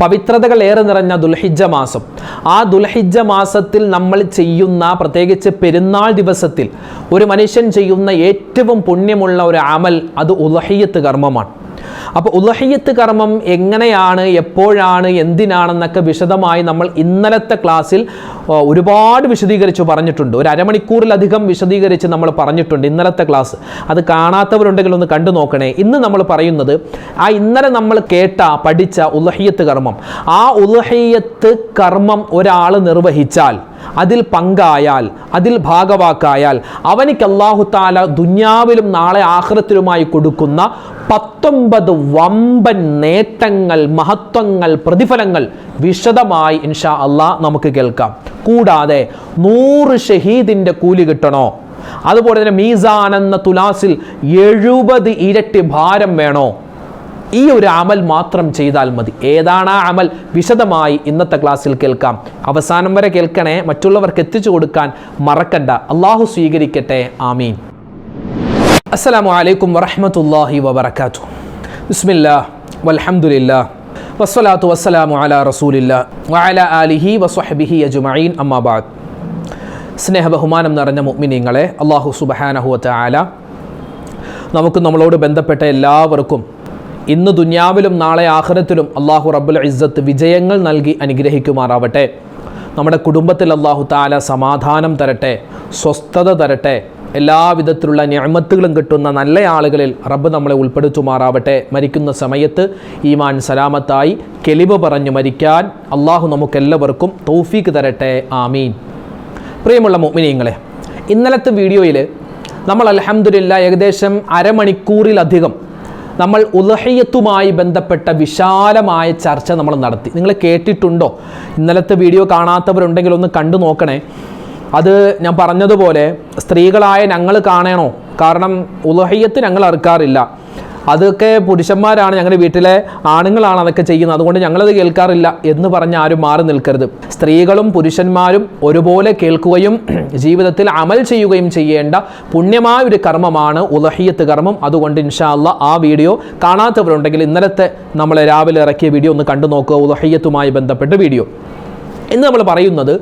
പവിത്രതകൾ ഏറെ നിറഞ്ഞ ദുൽഹിജ്ജ മാസം. ആ ദുൽഹിജ്ജ മാസത്തിൽ നമ്മൾ ചെയ്യുന്ന പ്രത്യേകിച്ച് പെരുന്നാൾ ദിവസത്തിൽ ഒരു മനുഷ്യൻ ചെയ്യുന്ന ഏറ്റവും പുണ്യമുള്ള ഒരു അമൽ അത് ഉലഹിയത്ത് കർമ്മമാണ്. അപ്പോൾ ഉലഹയ്യത്ത് കർമ്മം എങ്ങനെയാണ് എപ്പോഴാണ് എന്തിനാണെന്നൊക്കെ വിശദമായി നമ്മൾ ഇന്നലത്തെ ക്ലാസ്സിൽ ഒരുപാട് വിശദീകരിച്ച് പറഞ്ഞിട്ടുണ്ട്. ഒരു അരമണിക്കൂറിലധികം വിശദീകരിച്ച് നമ്മൾ പറഞ്ഞിട്ടുണ്ട് ഇന്നലത്തെ ക്ലാസ്. അത് കാണാത്തവരുണ്ടെങ്കിൽ ഒന്ന് കണ്ടു നോക്കണേ. ഇന്ന് നമ്മൾ പറയുന്നത് ആ ഇന്നലെ നമ്മൾ കേട്ട പഠിച്ച ഉലഹയ്യത്ത് കർമ്മം. ആ ഉലഹയ്യത്ത് കർമ്മം ഒരാൾ നിർവഹിച്ചാൽ അതിൽ പങ്കായാൽ അതിൽ ഭാഗവാക്കായാൽ അവനിക്ക് അള്ളാഹു താല ദുന്യാവിലും നാളെ ആഹ്റത്തിലുമായി കൊടുക്കുന്ന പത്തൊമ്പത് വമ്പൻ നേട്ടങ്ങൾ മഹത്വങ്ങൾ പ്രതിഫലങ്ങൾ വിശദമായി ഇൻഷാ അള്ളാഹ് നമുക്ക് കേൾക്കാം. കൂടാതെ നൂറ് ഷഹീദിന്റെ കൂലി കിട്ടണോ? അതുപോലെ തന്നെ മീസാൻ എന്ന തുലാസിൽ എഴുപത് ഇരട്ടി ഭാരം വേണോ? ഈ ഒരു അമൽ മാത്രം ചെയ്താൽ മതി. ഏതാണ് ആ അമൽ? വിശദമായി ഇന്നത്തെ ക്ലാസ്സിൽ കേൾക്കാം. അവസാനം വരെ കേൾക്കണേ. മറ്റുള്ളവർക്ക് എത്തിച്ചു കൊടുക്കാൻ മറക്കണ്ട. അള്ളാഹു സ്വീകരിക്കട്ടെ. ആമീൻ. അസ്സലാമു അലൈക്കും വറഹ്മത്തുള്ളാഹി വബറകാതുഹു. ബിസ്മില്ലാ. വലഹമുല്ല വസ്സലാത്തു വസ്സലാമു അല റസൂലില്ലാ. വഅലാ ആലിഹി വസ്വഹബിഹി അജ്മഈൻ. അമ്മാബാദ് സ്നേഹ ബഹുമാനം നിറഞ്ഞ മുഅ്മിനീങ്ങളെ അള്ളാഹു സുബ്ഹാനഹു വതആല നമുക്ക് നമ്മളോട് ബന്ധപ്പെട്ട എല്ലാവർക്കും ഇന്ന് ദുന്യാവിലും നാളെ ആഖിറത്തിലും അള്ളാഹു റബ്ബുൽ ഇസ്സത്ത് വിജയങ്ങൾ നൽകി അനുഗ്രഹിക്കുമാറാവട്ടെ. നമ്മുടെ കുടുംബത്തിൽ അള്ളാഹു താല സമാധാനം തരട്ടെ സ്വസ്ഥത തരട്ടെ എല്ലാവിധത്തിലുള്ള ഞാമത്തുകളും കിട്ടുന്ന നല്ല ആളുകളിൽ റബ്ബ് നമ്മളെ ഉൾപ്പെടുത്തുമാറാവട്ടെ. മരിക്കുന്ന സമയത്ത് ഈമാൻ സലാമത്തായി കെലിവ് പറഞ്ഞു മരിക്കാൻ അള്ളാഹു നമുക്കെല്ലാവർക്കും തൗഫീക്ക് തരട്ടെ. ആമീൻ. പ്രിയമുള്ള മോമിനിയങ്ങളെ ഇന്നലത്തെ വീഡിയോയിൽ നമ്മൾ അലഹമുല്ല ഏകദേശം അരമണിക്കൂറിലധികം നമ്മൾ ഉലഹയ്യത്തുമായി ബന്ധപ്പെട്ട വിശാലമായ ചർച്ച നമ്മൾ നടത്തി. നിങ്ങൾ കേട്ടിട്ടുണ്ടോ? ഇന്നലത്തെ വീഡിയോ കാണാത്തവരുണ്ടെങ്കിൽ ഒന്ന് കണ്ടു നോക്കണേ. അത് ഞാൻ പറഞ്ഞതുപോലെ സ്ത്രീകളായ ഞങ്ങൾ കാണണോ? കാരണം ഉലഹയ്യത്ത് ഞങ്ങൾ അറുക്കാറില്ല. അതൊക്കെ പുരുഷന്മാരാണ് ഞങ്ങളുടെ വീട്ടിലെ ആണുങ്ങളാണ് അതൊക്കെ ചെയ്യുന്നത്. അതുകൊണ്ട് ഞങ്ങളത് കേൾക്കാറില്ല എന്ന് പറഞ്ഞ് ആരും മാറി നിൽക്കരുത്. സ്ത്രീകളും പുരുഷന്മാരും ഒരുപോലെ കേൾക്കുകയും ജീവിതത്തിൽ അമൽ ചെയ്യുകയും ചെയ്യേണ്ട പുണ്യമായ ഒരു കർമ്മമാണ് ഉലഹിയത്ത് കർമ്മം. അതുകൊണ്ട് ഇൻഷാല്ല ആ വീഡിയോ കാണാത്തവരുണ്ടെങ്കിൽ ഇന്നലത്തെ നമ്മൾ രാവിലെ ഇറക്കിയ വീഡിയോ ഒന്ന് കണ്ടു നോക്കുക. ഉലഹിയത്തുമായി ബന്ധപ്പെട്ട വീഡിയോ. ഇന്ന് നമ്മൾ പറയുന്നത്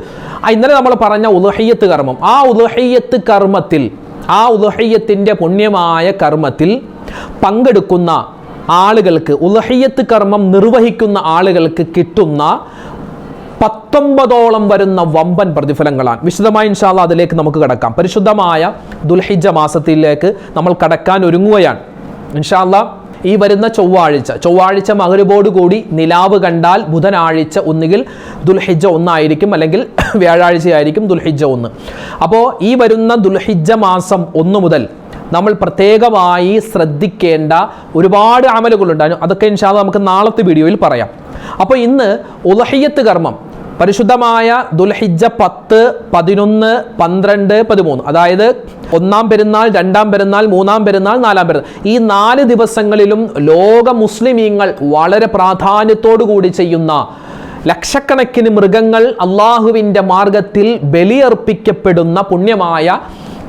ഇന്നലെ നമ്മൾ പറഞ്ഞ ഉലഹയ്യത്ത് കർമ്മം. ആ ഉലഹയ്യത്ത് കർമ്മത്തിൽ ആ ഉലഹയ്യത്തിന്റെ പുണ്യമായ കർമ്മത്തിൽ പങ്കെടുക്കുന്ന ആളുകൾക്ക് ഉലഹയ്യത്ത് കർമ്മം നിർവഹിക്കുന്ന ആളുകൾക്ക് കിട്ടുന്ന പത്തൊമ്പതോളം വരുന്ന വമ്പൻ പ്രതിഫലങ്ങളാണ്. വിശദമായി ഇൻഷാല്ല അതിലേക്ക് നമുക്ക് കടക്കാം. പരിശുദ്ധമായ ദുൽഹിജ മാസത്തിലേക്ക് നമ്മൾ കടക്കാൻ ഒരുങ്ങുകയാണ്. ഇൻഷാല്ല ഈ വരുന്ന ചൊവ്വാഴ്ച ചൊവ്വാഴ്ച കൂടി നിലാവ് കണ്ടാൽ ബുധനാഴ്ച ഒന്നുകിൽ ദുൽഹിജ ഒന്നായിരിക്കും അല്ലെങ്കിൽ വ്യാഴാഴ്ചയായിരിക്കും ദുൽഹിജ ഒന്ന്. അപ്പോൾ ഈ വരുന്ന ദുൽഹിജ മാസം ഒന്ന് മുതൽ നമ്മൾ പ്രത്യേകമായി ശ്രദ്ധിക്കേണ്ട ഒരുപാട് അമലുകളുണ്ട്. അതൊക്കെ ഇൻഷാല്ല നമുക്ക് നാളത്തെ വീഡിയോയിൽ പറയാം. അപ്പോൾ ഇന്ന് ഉലഹയ്യത്ത് കർമ്മം പരിശുദ്ധമായ ദുൽഹിജ പത്ത് പതിനൊന്ന് പന്ത്രണ്ട് പതിമൂന്ന്. അതായത് ഒന്നാം പെരുന്നാൾ രണ്ടാം പെരുന്നാൾ മൂന്നാം പെരുന്നാൾ നാലാം പെരുന്നാൾ. ഈ നാല് ദിവസങ്ങളിലും ലോക മുസ്ലിമീങ്ങൾ വളരെ പ്രാധാന്യത്തോടു കൂടി ചെയ്യുന്ന ലക്ഷക്കണക്കിന് മൃഗങ്ങൾ അള്ളാഹുവിന്റെ മാർഗത്തിൽ ബലിയർപ്പിക്കപ്പെടുന്ന പുണ്യമായ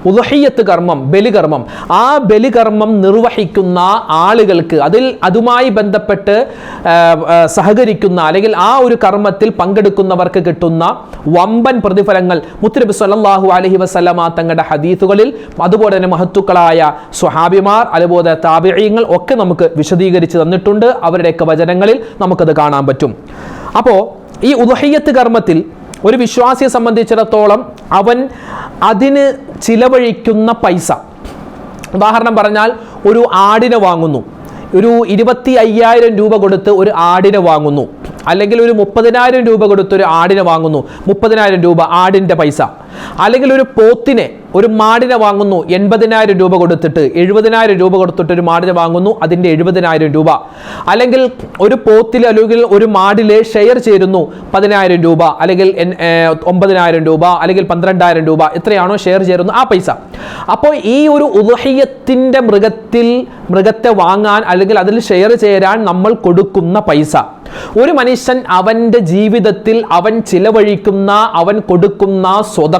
ഉദഹയ്യത്ത് കർമ്മം ബലികർമ്മം. ആ ബലികർമ്മം നിർവഹിക്കുന്ന ആളുകൾക്ക് അതിൽ അതുമായി ബന്ധപ്പെട്ട് സഹകരിക്കുന്ന അല്ലെങ്കിൽ ആ ഒരു കർമ്മത്തിൽ പങ്കെടുക്കുന്നവർക്ക് കിട്ടുന്ന വമ്പൻ പ്രതിഫലങ്ങൾ. മുത്തുനബി സല്ലാഹു അലഹി വസല്ലമ തങ്ങളുടെ ഹദീസുകളിൽ അതുപോലെ തന്നെ മഹത്തുക്കളായ സ്വഹാബിമാർ അതുപോലെ താപിഴയങ്ങൾ ഒക്കെ നമുക്ക് വിശദീകരിച്ച് തന്നിട്ടുണ്ട്. അവരുടെയൊക്കെ വചനങ്ങളിൽ നമുക്കത് കാണാൻ പറ്റും. അപ്പോൾ ഈ ഉദഹയ്യത്ത് കർമ്മത്തിൽ ഒരു വിശ്വാസിയെ സംബന്ധിച്ചിടത്തോളം അവൻ അതിന് ചിലവഴിക്കുന്ന പൈസ. ഉദാഹരണം പറഞ്ഞാൽ ഒരു ആടിനെ വാങ്ങുന്നു. ഒരു ഇരുപത്തി അയ്യായിരം രൂപ കൊടുത്ത് ഒരു ആടിനെ വാങ്ങുന്നു. അല്ലെങ്കിൽ ഒരു മുപ്പതിനായിരം രൂപ കൊടുത്ത് ഒരു ആടിനെ വാങ്ങുന്നു. മുപ്പതിനായിരം രൂപ ആടിന്റെ പൈസ. അല്ലെങ്കിൽ ഒരു പോത്തിനെ ഒരു മാടിനെ വാങ്ങുന്നു എൺപതിനായിരം രൂപ കൊടുത്തിട്ട് എഴുപതിനായിരം രൂപ കൊടുത്തിട്ട് ഒരു മാടിനെ വാങ്ങുന്നു അതിന്റെ എഴുപതിനായിരം രൂപ. അല്ലെങ്കിൽ ഒരു പോത്തിൽ അല്ലെങ്കിൽ ഒരു മാടിൽ ഷെയർ ചേരുന്നു പതിനായിരം രൂപ അല്ലെങ്കിൽ ഒമ്പതിനായിരം രൂപ അല്ലെങ്കിൽ പന്ത്രണ്ടായിരം രൂപ എത്രയാണോ ഷെയർ ചേരുന്നു ആ പൈസ. അപ്പോൾ ഈ ഒരു ഉദഹയ്യത്തിന്റെ മൃഗത്തിൽ മൃഗത്തെ വാങ്ങാൻ അല്ലെങ്കിൽ അതിൽ ഷെയർ ചേരാൻ നമ്മൾ കൊടുക്കുന്ന പൈസ. ഒരു മനുഷ്യൻ അവന്റെ ജീവിതത്തിൽ അവൻ ചിലവഴിക്കുന്ന അവൻ കൊടുക്കുന്ന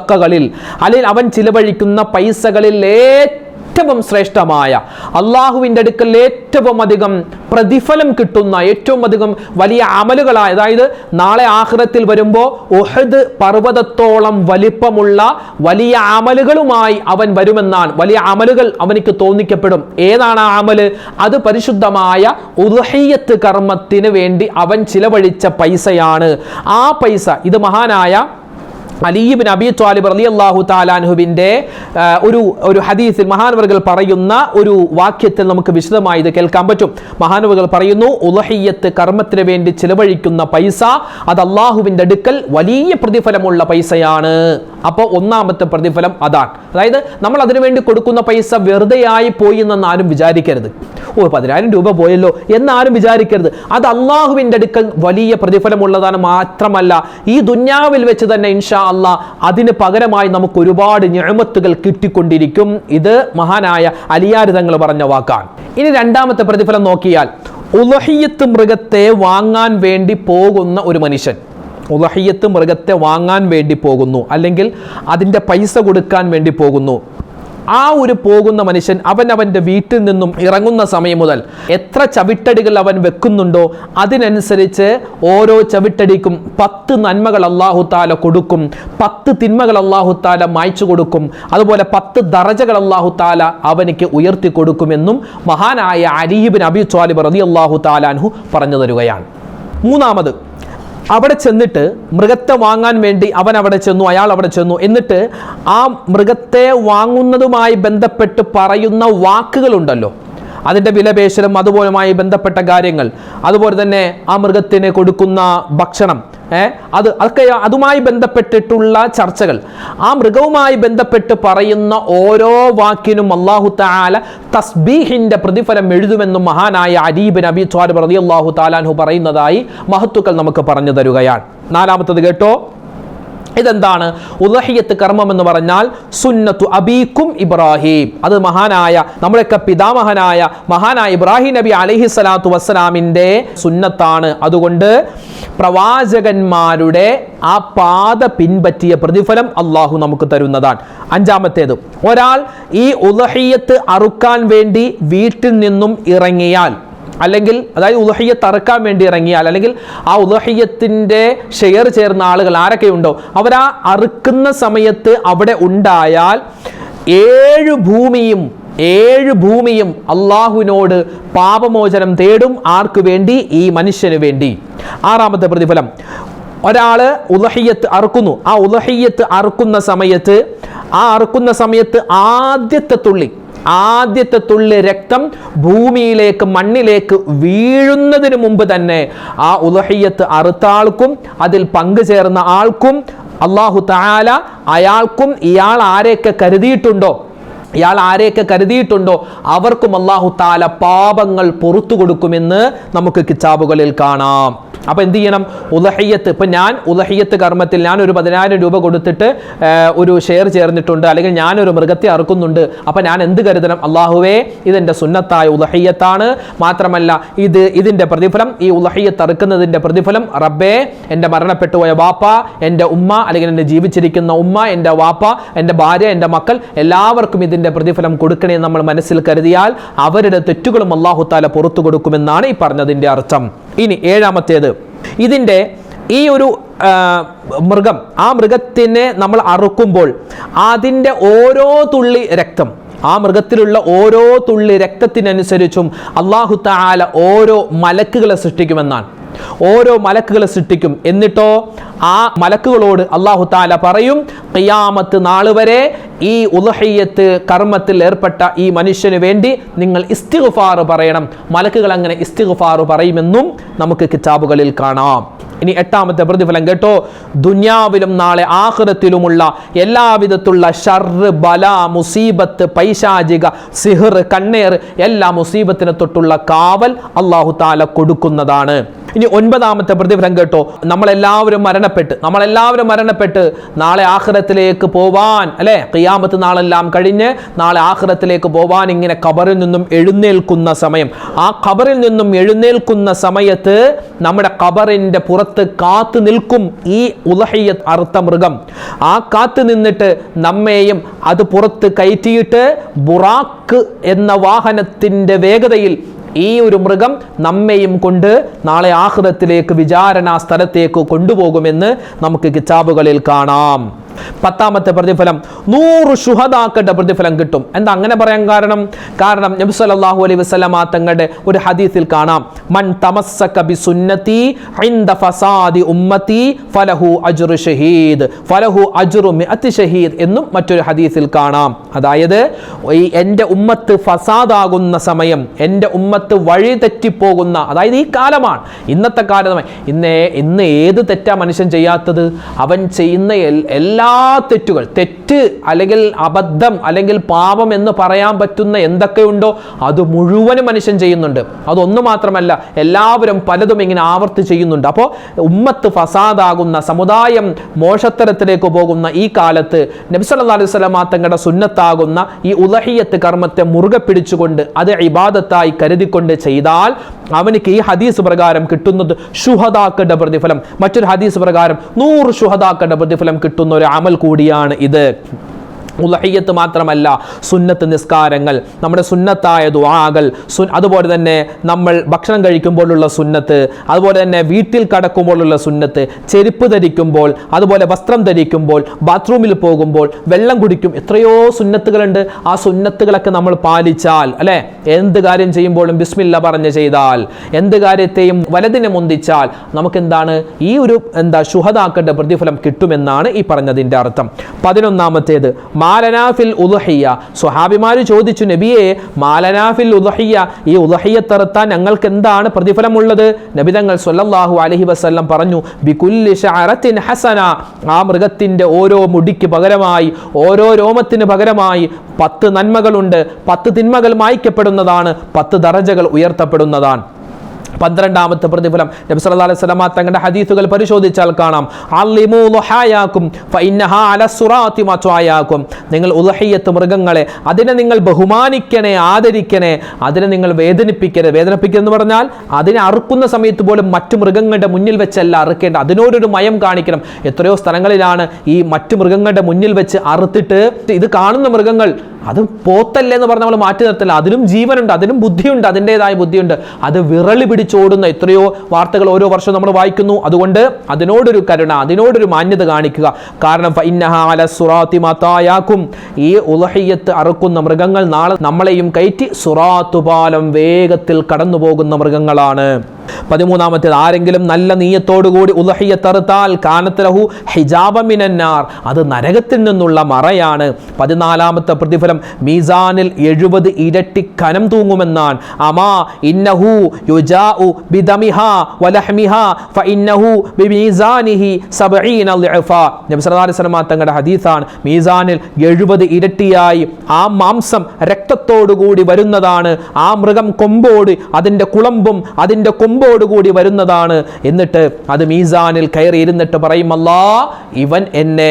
സ്വതക്കകളിൽ അല്ലെങ്കിൽ അവൻ ചിലവഴിക്കുന്ന പൈസകളിൽ ഏറ്റവും ഏറ്റവും ശ്രേഷ്ഠമായ അള്ളാഹുവിന്റെ അടുക്കൽ ഏറ്റവും അധികം പ്രതിഫലം കിട്ടുന്ന ഏറ്റവും അധികം വലിയ അമലുകളായ അതായത് നാളെ ആഹ്റത്തിൽ വരുമ്പോൾ ഒഹദ് പർവതത്തോളം വലിപ്പമുള്ള വലിയ അമലുകളുമായി അവൻ വരുമെന്നാണ്. വലിയ അമലുകൾ അവനിക്ക് തോന്നിക്കപ്പെടും. ഏതാണ് ആ അമൽ? അത് പരിശുദ്ധമായ ഉദഹയ്യത്ത് കർമ്മത്തിന് വേണ്ടി അവൻ ചിലവഴിച്ച പൈസയാണ്. ആ പൈസ ഇത് മഹാനായ അലീബിൻ അബി ത്വാലിബ് അലി അള്ളാഹു താലാൻഹുബിന്റെ ഒരു ഒരു ഹദീസിൽ മഹാനവറുകൾ പറയുന്ന ഒരു വാക്യത്തിൽ നമുക്ക് വിശദമായി ഇത് കേൾക്കാൻ പറ്റും. മഹാനവറുകൾ പറയുന്നു ഉലഹിയത്ത് കർമ്മത്തിന് വേണ്ടി ചിലവഴിക്കുന്ന പൈസ അത് അള്ളാഹുവിന്റെ അടുക്കൽ വലിയ പ്രതിഫലമുള്ള പൈസയാണ്. അപ്പോൾ ഒന്നാമത്തെ പ്രതിഫലം അതാണ്. അതായത് നമ്മൾ അതിനുവേണ്ടി കൊടുക്കുന്ന പൈസ വെറുതെയായി പോയി എന്നൊന്നും ആരും വിചാരിക്കരുത്. ഓ പതിനായിരം രൂപ പോയല്ലോ എന്നാരും വിചാരിക്കരുത്. അത് അള്ളാഹുവിന്റെ അടുക്കൽ വലിയ പ്രതിഫലമുള്ളതാണ് മാത്രമല്ല ഈ ദുന്യാവിൽ വെച്ച് തന്നെ ഇൻഷാ അള്ളാ അതിന് പകരമായി നമുക്ക് ഒരുപാട് ഞെമത്തുകൾ കിട്ടിക്കൊണ്ടിരിക്കും. ഇത് മഹാനായ അലിയാർ തങ്ങൾ പറഞ്ഞ വാക്കാണ്. ഇനി രണ്ടാമത്തെ പ്രതിഫലം നോക്കിയാൽ ഉലഹിയത്ത് മൃഗത്തെ വാങ്ങാൻ വേണ്ടി പോകുന്ന ഒരു മനുഷ്യൻ. ഉലഹിയത്ത് മൃഗത്തെ വാങ്ങാൻ വേണ്ടി പോകുന്നു അല്ലെങ്കിൽ അതിന്റെ പൈസ കൊടുക്കാൻ വേണ്ടി പോകുന്നു. ആ ഒരു പോകുന്ന മനുഷ്യൻ അവൻ അവന്റെ വീട്ടിൽ നിന്നും ഇറങ്ങുന്ന സമയം മുതൽ എത്ര ചവിട്ടടികൾ അവൻ വെക്കുന്നുണ്ടോ അതിനനുസരിച്ച് ഓരോ ചവിട്ടടിക്കും പത്ത് നന്മകൾ അള്ളാഹു താല കൊടുക്കും പത്ത് തിന്മകൾ അള്ളാഹു താല മായ്ച്ചു കൊടുക്കും അതുപോലെ പത്ത് ദറജകൾ അള്ളാഹു താല അവനിക്ക് ഉയർത്തി കൊടുക്കുമെന്നും മഹാനായ അരീബിൻ അബി ത്വാലിബ് റതി അള്ളാഹു താലാൻഹു പറഞ്ഞു തരുകയാണ്. മൂന്നാമത് അവിടെ ചെന്നിട്ട് മൃഗത്തെ വാങ്ങാൻ വേണ്ടി അവൻ അവിടെ ചെന്നു അയാൾ അവിടെ ചെന്നു. എന്നിട്ട് ആ മൃഗത്തെ വാങ്ങുന്നതുമായി ബന്ധപ്പെട്ട് പറയുന്ന വാക്കുകളുണ്ടല്ലോ. അതിന്റെ വിലപേശലും അതുപോലുമായി ബന്ധപ്പെട്ട കാര്യങ്ങൾ. അതുപോലെ തന്നെ ആ മൃഗത്തിന് കൊടുക്കുന്ന ഭക്ഷണം. അത് അതൊക്കെ അതുമായി ബന്ധപ്പെട്ടിട്ടുള്ള ചർച്ചകൾ. ആ മൃഗവുമായി ബന്ധപ്പെട്ട് പറയുന്ന ഓരോ വാക്കിനും അള്ളാഹു താല തസ്ബീഹിന്റെ പ്രതിഫലം എഴുതുമെന്നും മഹാനായ അരീബ് നബി ചാർ പ്രതി അള്ളാഹു താലാൻഹു പറയുന്നതായി മഹത്തുക്കൾ നമുക്ക് പറഞ്ഞു തരുകയാണ്. നാലാമത്തത് കേട്ടോ? ഇതെന്താണ്? ഉലഹിയത്ത് കർമ്മം എന്ന് പറഞ്ഞാൽ സുന്നത്തു അബീക്കും ഇബ്രാഹിം. അത് മഹാനായ നമ്മുടെയൊക്കെ പിതാമഹനായ മഹാനായ ഇബ്രാഹിം നബി അലഹി സ്വലാത്തു വസ്സലാമിന്റെ സുന്നത്താണ്. അതുകൊണ്ട് പ്രവാചകന്മാരുടെ ആ പാത പിൻപറ്റിയ പ്രതിഫലം അള്ളാഹു നമുക്ക് തരുന്നതാണ്. അഞ്ചാമത്തേത് ഒരാൾ ഈ ഉലഹിയത്ത് അറുക്കാൻ വേണ്ടി വീട്ടിൽ നിന്നും ഇറങ്ങിയാൽ അല്ലെങ്കിൽ അതായത് ഉദഹയ്യ അറുക്കാൻ വേണ്ടി ഇറങ്ങിയാൽ അല്ലെങ്കിൽ ആ ഉദഹയ്യത്തിന്റെ ഷെയർ ചേർന്ന ആളുകൾ ആരൊക്കെയുണ്ടോ അവർ ആ അറുക്കുന്ന സമയത്ത് അവിടെ ഉണ്ടായാൽ ഏഴ് ഭൂമിയും ഏഴ് ഭൂമിയും അള്ളാഹുവിനോട് പാപമോചനം തേടും ആർക്കു വേണ്ടി? ഈ മനുഷ്യന് വേണ്ടി. ആറാമത്തെ പ്രതിഫലം. ഒരാൾ ഉദഹയ്യത്ത് അറുക്കുന്നു. ആ ഉദഹയ്യത്ത് അറുക്കുന്ന സമയത്ത് ആ അറുക്കുന്ന സമയത്ത് ആദ്യത്തെ തുള്ളി ആദ്യത്തെ തുള്ളി രക്തം ഭൂമിയിലേക്ക് മണ്ണിലേക്ക് വീഴുന്നതിന് മുമ്പ് തന്നെ ആ ഉലഹയ്യത്ത് അറുത്ത ആൾക്കും അതിൽ പങ്കുചേർന്ന ആൾക്കും അള്ളാഹു താല അയാൾക്കും ഇയാൾ ആരെയൊക്കെ കരുതിയിട്ടുണ്ടോ? ഇയാൾ ആരെയൊക്കെ കരുതിയിട്ടുണ്ടോ? അവർക്കും അള്ളാഹു താല പാപങ്ങൾ പുറത്തു കൊടുക്കുമെന്ന് നമുക്ക് കിതാബുകളിൽ കാണാം. അപ്പോൾ എന്ത് ചെയ്യണം? ഉലഹയ്യത്ത്. ഇപ്പം ഞാൻ ഉലഹയ്യത്ത് കർമ്മത്തിൽ ഞാൻ ഒരു പതിനായിരം രൂപ കൊടുത്തിട്ട് ഒരു ഷെയർ ചേർന്നിട്ടുണ്ട്. അല്ലെങ്കിൽ ഞാനൊരു മൃഗത്തെ അറുക്കുന്നുണ്ട്. അപ്പം ഞാൻ എന്ത് കരുതണം? അള്ളാഹുവേ ഇതെന്റെ സുന്നത്തായ ഉലഹയ്യത്താണ്. മാത്രമല്ല ഇത് ഇതിന്റെ പ്രതിഫലം ഈ ഉലഹയ്യത്ത് അറുക്കുന്നതിന്റെ പ്രതിഫലം റബ്ബേ എന്റെ മരണപ്പെട്ടുപോയ വാപ്പ എന്റെ ഉമ്മ അല്ലെങ്കിൽ എന്റെ ജീവിച്ചിരിക്കുന്ന ഉമ്മ എന്റെ വാപ്പ എന്റെ ഭാര്യ എന്റെ മക്കൾ എല്ലാവർക്കും ഇതിന്റെ പ്രതിഫലം കൊടുക്കണേ നമ്മൾ മനസ്സിൽ കരുതിയാൽ അവരുടെ തെറ്റുകളും അള്ളാഹു താല പുറത്തു കൊടുക്കുമെന്നാണ് ഈ പറഞ്ഞതിന്റെ അർത്ഥം. ഇനി ഏഴാമത്തേത്. ഇതിന്റെ ഈ ഒരു മൃഗം ആ മൃഗത്തിനെ നമ്മൾ അറുക്കുമ്പോൾ അതിന്റെ ഓരോ തുള്ളി രക്തം ആ മൃഗത്തിലുള്ള ഓരോ തുള്ളി രക്തത്തിനനുസരിച്ചും അള്ളാഹു താല ഓരോ മലക്കുകളെ സൃഷ്ടിക്കുമെന്നാണ്. ഓരോ മലക്കുകളെ സൃഷ്ടിക്കും. എന്നിട്ടോ ആ മലക്കുകളോട് അള്ളാഹു താല പറയും കയ്യാമത്ത് നാൾ വരെ ഈ ഉലഹയ്യത്ത് കർമ്മത്തിൽ ഏർപ്പെട്ട ഈ മനുഷ്യന് വേണ്ടി നിങ്ങൾ ഇസ്തിഗ്ഫാർ പറയണം. മലക്കുകൾ അങ്ങനെ ഇസ്തിഗ്ഫാർ പറയുമെന്നും നമുക്ക് കിതാബുകളിൽ കാണാം. ഇനി എട്ടാമത്തെ പ്രതിഫലം കേട്ടോ. ദുന്യാവിലും നാളെ ആഹൃതത്തിലുമുള്ള എല്ലാവിധത്തുള്ള ഷർറ് ബല മുസീബത്ത് പൈശാചിക സിഹർ കണ്ണേർ എല്ലാ മുസീബത്തിനെ തൊട്ടുള്ള കാവൽ അള്ളാഹു താല കൊടുക്കുന്നതാണ്. ഇനി ഒൻപതാമത്തെ പ്രതിഫലം കേട്ടോ. നമ്മളെല്ലാവരും മരണപ്പെട്ട് നമ്മളെല്ലാവരും മരണപ്പെട്ട് നാളെ ആഹ്റത്തിലേക്ക് പോവാൻ അല്ലെ? ഖിയാമത്ത് നാളെല്ലാം കഴിഞ്ഞ് നാളെ ആഹ്റത്തിലേക്ക് പോവാൻ ഇങ്ങനെ ഖബറിൽ നിന്നും എഴുന്നേൽക്കുന്ന സമയം. ആ ഖബറിൽ നിന്നും എഴുന്നേൽക്കുന്ന സമയത്ത് നമ്മുടെ കബറിന്റെ പുറത്ത് കാത്തു നിൽക്കും ഈ ഉലഹയ്യത്ത് അറുത്ത മൃഗം ആ കാത്തു നിന്നിട്ട് നമ്മെയും അത് പുറത്ത് കയറ്റിയിട്ട് ബുറാക്ക് എന്ന വാഹനത്തിന്റെ വേഗതയിൽ ഈ ഒരു മൃഗം നമ്മയും കൊണ്ട് നാളെ ആഹൃതത്തിലേക്ക് വിചാരണ സ്ഥലത്തേക്ക് കൊണ്ടുപോകുമെന്ന് നമുക്ക് കിതാബുകളിൽ കാണാം. പത്താമത്തെ പ്രതിഫലം. നൂറ് ഷുഹദാക്കളുടെ പ്രതിഫലം കിട്ടും. എന്താ അങ്ങനെ പറയാൻ കാരണം? കാരണം നബി സല്ലല്ലാഹു അലൈഹി വസല്ലമ തങ്ങളുടെ ഒരു ഹദീസിൽ കാണാം. മൻ തമസ്സക ബി സുന്നതി ഇൻദ ഫസാദി ഉമ്മത്തി ഫലഹു അജ്റു ഷഹീദ്. ഫലഹു അജ്റു മിഅത്തി ഷഹീദ് എന്നും മറ്റൊരു ഹദീസിൽ കാണാം. അതായത് ഈ എന്റെ ഉമ്മത്ത് ഫസാദാകുന്ന സമയം എന്റെ ഉമ്മത്ത് വഴി തെറ്റിപ്പോകുന്ന അതായത് ഈ കാലമാണ് ഇന്നത്തെ കാലമായി ഇന്ന് ഇന്ന് ഏത് തെറ്റാ മനുഷ്യൻ ചെയ്യാത്തത്? അവൻ ചെയ്യുന്ന എൽ- എല്ലാ തെറ്റുകൾ തെറ്റ് അല്ലെങ്കിൽ അബദ്ധം അല്ലെങ്കിൽ പാപം എന്ന് പറയാൻ പറ്റുന്ന എന്തൊക്കെയുണ്ടോ അത് മുഴുവനും മനുഷ്യൻ ചെയ്യുന്നുണ്ട്. അതൊന്നു മാത്രമല്ല എല്ലാവരും പലതും ഇങ്ങനെ ആവർത്തി ചെയ്യുന്നുണ്ട്. അപ്പോൾ ഉമ്മത്ത് ഫസാദാകുന്ന സമുദായം മോശത്തരത്തിലേക്ക് പോകുന്ന ഈ കാലത്ത് നബ്സല്ലാ അലൈഹി സ്വലാമ തങ്ങളുടെ സുന്നത്താകുന്ന ഈ ഉലഹിയത്ത് കർമ്മത്തെ മുറുകെ പിടിച്ചുകൊണ്ട് അത് ഇബാദത്തായി കരുതിക്കൊണ്ട് ചെയ്താൽ അവനിക്ക് ഈ ഹദീസ് പ്രകാരം കിട്ടുന്നത് ഷുഹദാക്കളുടെ പ്രതിഫലം. മറ്റൊരു ഹദീസ് പ്രകാരം നൂറ് ഷുഹദാക്കളുടെ പ്രതിഫലം കിട്ടുന്ന ഒരു അമൽ കൂടിയാണ് ഇത് ഉലഹിയത്ത് മാത്രമല്ല സുന്നത്ത് നിസ്കാരങ്ങൾ നമ്മുടെ സുന്നത്തായ ദുആകൾ സു അതുപോലെ തന്നെ നമ്മൾ ഭക്ഷണം കഴിക്കുമ്പോഴുള്ള സുന്നത്ത് അതുപോലെ തന്നെ വീട്ടിൽ കടക്കുമ്പോഴുള്ള സുന്നത്ത് ചെരുപ്പ് ധരിക്കുമ്പോൾ അതുപോലെ വസ്ത്രം ധരിക്കുമ്പോൾ ബാത്റൂമിൽ പോകുമ്പോൾ വെള്ളം കുടിക്കും. എത്രയോ സുന്നത്തുകളുണ്ട്. ആ സുന്നത്തുകളൊക്കെ നമ്മൾ പാലിച്ചാൽ അല്ലെ? എന്ത് കാര്യം ചെയ്യുമ്പോഴും ബിസ്മില്ല പറഞ്ഞ് ചെയ്താൽ എന്ത് കാര്യത്തെയും വലതിനെ മുന്തിച്ചാൽ നമുക്കെന്താണ് ഈ ഒരു എന്താ ശുഹദാക്കളുടെ പ്രതിഫലം കിട്ടുമെന്നാണ് ഈ പറഞ്ഞതിന്റെ അർത്ഥം. പതിനൊന്നാമത്തേത് മാലനാഫിൽ ഉദഹിയ സ്വഹാബിമാർ ചോദിച്ചു നബിയെ മാലനാഫിൽ ഉദഹിയ ഈ ഉദഹിയ തറുത്താൻ ഞങ്ങൾക്ക് എന്താണ് പ്രതിഫലമുള്ളത്? നബി തങ്ങൾ സല്ലല്ലാഹു അലൈഹി വസല്ലം പറഞ്ഞു ബികുല്ലി ഷഅറത്തിൻ ഹസന. ആ മൃഗത്തിന്റെ ഓരോ മുടിക്ക് പകരമായി ഓരോ രോമത്തിന് പകരമായി പത്ത് നന്മകളുണ്ട്. പത്ത് തിന്മകൾ മായ്ക്കപ്പെടുന്നതാണ് പത്ത് ദറജകൾ ഉയർത്തപ്പെടുന്നതാണ്. പന്ത്രണ്ടാമത്തെ പ്രതിഫലം. നബി സല്ലല്ലാഹു അലൈഹി വസല്ലമ തങ്ങളുടെ ഹദീസുകൾ പരിശോധിച്ചാൽ കാണാം. അല്ലിമൂ ളുഹായാകും ഫഇന്നഹാ അല സുറാത്തി മത്വായാക്കും. നിങ്ങൾ ഉലഹിയത്ത് മൃഗങ്ങളെ അതിനെ നിങ്ങൾ ബഹുമാനിക്കണേ ആദരിക്കണേ അതിനെ നിങ്ങൾ വേദനിപ്പിക്കരുത്. വേദനിപ്പിക്കുക എന്ന് പറഞ്ഞാൽ അതിനെ അറുക്കുന്ന സമയത്ത് പോലും മറ്റു മൃഗങ്ങളുടെ മുന്നിൽ വെച്ചല്ല അറുക്കേണ്ട. അതിനോടൊരു മയം കാണിക്കണം. എത്രയോ സ്ഥലങ്ങളിലാണ് ഈ മറ്റു മൃഗങ്ങളുടെ മുന്നിൽ വെച്ച് അറുത്തിട്ട് ഇത് കാണുന്ന മൃഗങ്ങൾ. അത് പോത്തല്ലേ എന്ന് പറഞ്ഞ് നമ്മൾ മാറ്റി നിർത്തല്ല. അതിനും ജീവനുണ്ട് അതിനും ബുദ്ധിയുണ്ട് അതിന്റെതായ ബുദ്ധിയുണ്ട്. അത് വിറളി പിടിച്ചോടുന്ന എത്രയോ വാർത്തകൾ ഓരോ വർഷവും നമ്മൾ വായിക്കുന്നു. അതുകൊണ്ട് അതിനോടൊരു കരുണ അതിനോടൊരു മാന്യത കാണിക്കുക. കാരണം ഈ ഉലഹിയത്ത് അറുക്കുന്ന മൃഗങ്ങൾ നാളെ നമ്മളെയും കയറ്റി സുറാത്തുപാലം വേഗത്തിൽ കടന്നു പോകുന്ന മൃഗങ്ങളാണ്. പതിമൂന്നാമത്തേത് ആരെങ്കിലും നല്ല നീയത്തോടുകൂടി ഉലഹിയത്തറുത്താൽ കാനത്തലഹു ഹിജാബമിനാർ അത് നരകത്തിൽ നിന്നുള്ള മറയാണ്. പതിനാലാമത്തെ പ്രതിഫലം മീസാനിൽ എഴുപത് ഇരട്ടി കനം തൂങ്ങുമെന്നാണ്. അമാ ഇന്നഹു യുജാഉ ബിദമിഹ വലഹ്മിഹ ഫഇന്നഹു ബിമീസാനിഹി സബഈന ളിഅഫ നബി അലൈഹി വസല്ലം തങ്ങളുടെ ഹദീസാണ് മീസാനിൽ എഴുപത് ഇരട്ടിയായി ആ മാംസം രക്തത്തോടുകൂടി വരുന്നതാണ്. ആ മൃഗം കൊമ്പോട് അതിന്റെ കുളമ്പും അതിന്റെ കൊമ്പോടുകൂടി വരുന്നതാണ്. എന്നിട്ട് അത് മീസാനിൽ കയറി ഇരുന്നിട്ട് പറയും അല്ലാ ഇവൻ എന്നെ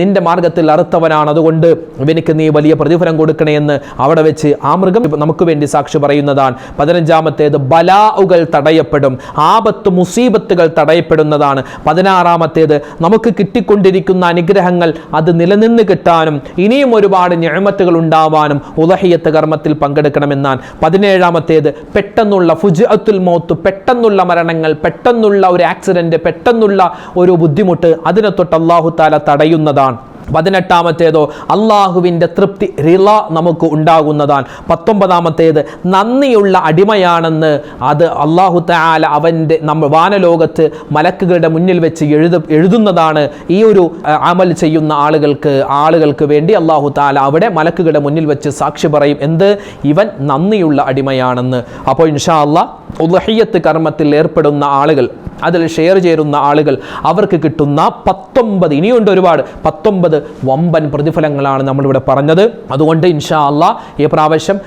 നിന്റെ മാർഗത്തിൽ അറുത്തവനാണ്. അതുകൊണ്ട് ഇവനിക്ക് നീ വലിയ പ്രതിഫലം കൊടുക്കണേ എന്ന് അവിടെ വെച്ച് ആ മൃഗം നമുക്ക് വേണ്ടി സാക്ഷി പറയുന്നതാണ്. പതിനഞ്ചാമത്തേത് ബലാഉകൾ തടയപ്പെടും. ആപത്ത് മുസീബത്തുകൾ തടയപ്പെടുന്നതാണ്. പതിനാറാമത്തേത് നമുക്ക് കിട്ടിക്കൊണ്ടിരിക്കുന്ന അനുഗ്രഹങ്ങൾ അത് നിലനിന്ന് കിട്ടാനും ഇനിയും ഒരുപാട് ഞാമത്തുകൾ ഉണ്ടാവാനും ഉലഹിയത്ത് കർമ്മത്തിൽ പങ്കെടുക്കണമെന്നാണ്. പതിനേഴാമത്തേത് പെട്ടെന്നുള്ള ഫുജ് അത്തുൽ മൗത്ത് പെട്ടെന്നുള്ള മരണങ്ങൾ പെട്ടെന്നുള്ള ഒരു ആക്സിഡന്റ് പെട്ടെന്നുള്ള ഒരു ബുദ്ധിമുട്ട് അതിനെ തൊട്ട് അള്ളാഹു താല തടയുന്നതാണ്. പതിനെട്ടാമത്തേതോ അള്ളാഹുവിന്റെ തൃപ്തി റിള നമുക്ക് ഉണ്ടാകുന്നതാണ്. പത്തൊമ്പതാമത്തേത് നന്ദിയുള്ള അടിമയാണെന്ന് അത് അള്ളാഹു താല അവന്റെ നമ്മ വാനലോകത്ത് മലക്കുകളുടെ മുന്നിൽ വെച്ച് എഴുത എഴുതുന്നതാണ്. ഈ ഒരു അമൽ ചെയ്യുന്ന ആളുകൾക്ക് ആളുകൾക്ക് വേണ്ടി അള്ളാഹു താല അവിടെ മലക്കുകളുടെ മുന്നിൽ വെച്ച് സാക്ഷി പറയും എന്ത്? ഇവൻ നന്ദിയുള്ള അടിമയാണെന്ന്. അപ്പോൾ ഇൻഷാ അള്ളാഹ് ഉദഹയ്യത്ത് കർമ്മത്തിൽ ഏർപ്പെടുന്ന ആളുകൾ അതിൽ ഷെയർ ചേരുന്ന ആളുകൾ അവർക്ക് കിട്ടുന്ന പത്തൊമ്പത് ഇനിയുണ്ട് ഒരുപാട് പത്തൊമ്പത് വമ്പൻ പ്രതിഫലങ്ങളാണ് നമ്മളിവിടെ പറഞ്ഞത്. അതുകൊണ്ട് ഇൻഷാ അള്ളാ ഈ പ്രാവശ്യം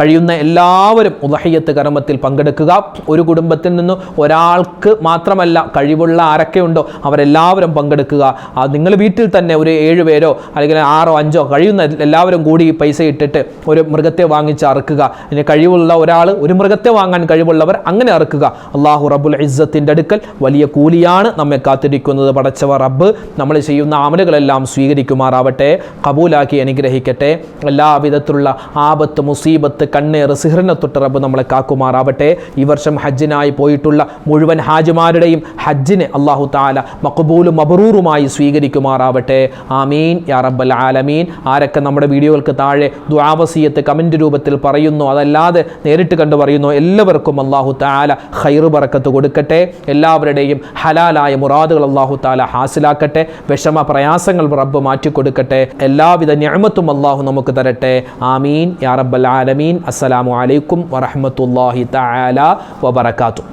കഴിയുന്ന എല്ലാവരും ഉദഹയ്യത്ത് കർമ്മത്തിൽ പങ്കെടുക്കുക. ഒരു കുടുംബത്തിൽ നിന്ന് ഒരാൾക്ക് മാത്രമല്ല കഴിവുള്ള ആരൊക്കെ ഉണ്ടോ അവരെല്ലാവരും പങ്കെടുക്കുക. നിങ്ങൾ വീട്ടിൽ തന്നെ ഒരു ഏഴ് പേരോ അല്ലെങ്കിൽ ആറോ അഞ്ചോ കഴിയുന്ന എല്ലാവരും കൂടി പൈസ ഇട്ടിട്ട് ഒരു മൃഗത്തെ വാങ്ങിച്ച് അറുക്കുക. ഇനി കഴിവുള്ള ഒരാൾ ഒരു മൃഗത്തെ വാങ്ങാൻ കഴിവുള്ളവർ അങ്ങനെ അറുക്കുക. അള്ളാഹു റബ്ബുൽ ഇസ്സത്തിന്റെ അടുക്കൽ വലിയ കൂലിയാണ് നമ്മെ കാത്തിരിക്കുന്നത്. പടച്ചവ റബ്ബ് നമ്മൾ ചെയ്യുന്ന അമലുകളെല്ലാം സ്വീകരിക്കുമാറാവട്ടെ കബൂലാക്കി അനുഗ്രഹിക്കട്ടെ. എല്ലാവിധത്തിലുള്ള ആപത്ത് മുസീബത്ത് കണ്ണേറ് സിഹറിനെ തൊട്ട് റബ്ബ് നമ്മളെ കാക്കുമാറാവട്ടെ. ഈ വർഷം ഹജ്ജിനായി പോയിട്ടുള്ള മുഴുവൻ ഹാജിമാരുടെയും ഹജ്ജിനെ അള്ളാഹു താല മക്ബൂലും മബറൂറുമായി സ്വീകരിക്കുമാറാവട്ടെ. ആമീൻ. യാ റബ്ബൽ ആലമീൻ. ആരൊക്കെ നമ്മുടെ വീഡിയോകൾക്ക് താഴെ ദ്വാവസീയത്ത് കമന്റ് രൂപത്തിൽ പറയുന്നു അതല്ലാതെ നേരിട്ട് കണ്ടു പറയുന്നു എല്ലാവർക്കും അള്ളാഹു താല ഹൈറു പറക്കത്ത് കൊടുക്കട്ടെ. എല്ലാവരുടെയും ഹലാലായ മുറാദുകൾ അള്ളാഹു താല ഹാസിലാക്കട്ടെ. വിഷമ പ്രയാസങ്ങൾ റബ്ബ് മാറ്റിക്കൊടുക്കട്ടെ. എല്ലാവിധ ഞാമത്തും അള്ളാഹു നമുക്ക് തരട്ടെ. ആമീൻ. യാ റബ്ബൽ ആലമീൻ. അസ്സലാമു അലൈക്കും വറഹ്മത്തുള്ളാഹി തആല വബറകാതുഹു.